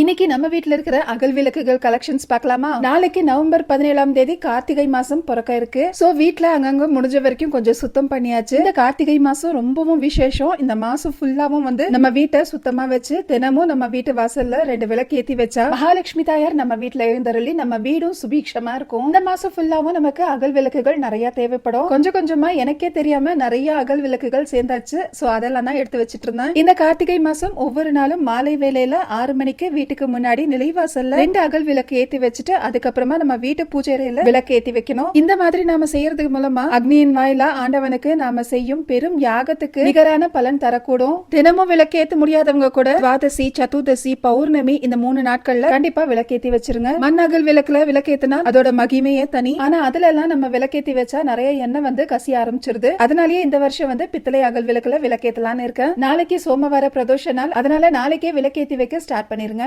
இன்னைக்கு நம்ம வீட்டில் இருக்கிற அகல் விளக்குகள் கலெக்ஷன்ஸ் பார்க்கலாமா? நாளைக்கு நவம்பர் பதினேழாம் தேதி கார்த்திகை மாசம் பிறக்க இருக்கு. சோ வீட்டில் அங்கங்க முடிஞ்ச வரைக்கும் கொஞ்சம் சுத்தம் பண்ணியாச்சு. இந்த கார்த்திகை மாசம் ரொம்பவும் விசேஷம். இந்த மாசம் ஃபுல்லாவும் வந்து நம்ம வீட்டை சுத்தமா வச்சு தினமும் நம்ம வீட்டு வாசல்ல ரெண்டு விளக்கு ஏத்தி வச்சா மகாலட்சுமி தாயார் நம்ம வீட்டில் எழுந்தருளி நம்ம வீடும் சுபீக்ஷமா இருக்கும். இந்த மாசம் ஃபுல்லாவும் நமக்கு அகல் விளக்குகள் நிறைய தேவைப்படும். கொஞ்சம் கொஞ்சமா எனக்கே தெரியாம நிறைய அகல் விளக்குகள் சேர்ந்தாச்சு. சோ அதெல்லாம் தான் எடுத்து வச்சிட்டு இருந்தேன். இந்த கார்த்திகை மாசம் ஒவ்வொரு நாளும் மாலை வேலையில ஆறு மணிக்கு வீட்டுக்கு முன்னாடி நிலைவாசல்ல ரெண்டு அகல் விளக்கு ஏத்தி வச்சுட்டு அதுக்கப்புறமா நம்ம வீட்டு பூஜை அறையில விளக்கு ஏத்தி வைக்கணும். இந்த மாதிரி நாம செய்யறதுக்கு மூலமா அக்னியின் வாயிலா ஆண்டவனுக்கு நாம செய்யும் பெரும் யாகத்துக்கு நிகரான பலன் தரக்கூடும். தினமும் விளக்கேத்த முடியாதவங்க கூட துவாதசி சதுர்தசி பௌர்ணமி இந்த மூணு நாட்கள்ல கண்டிப்பா விளக்கேத்தி வச்சிருங்க. மண் அகல் விளக்குல விளக்கேத்தினா அதோட மகிமையே தனி. ஆனா அதுல எல்லாம் நம்ம விளக்கேத்தி வச்சா நிறைய எண்ணெய் வந்து கசிய ஆரம்பிச்சிருது. அதனாலயே இந்த வருஷம் வந்து பித்தளை அகல் விளக்குல விளக்கேத்தலாம்னு இருக்கேன். நாளைக்கு சோமவார பிரதோஷ நாள். அதனால நாளைக்கே விளக்கேத்தி வைக்க ஸ்டார்ட் பண்ணிருங்க.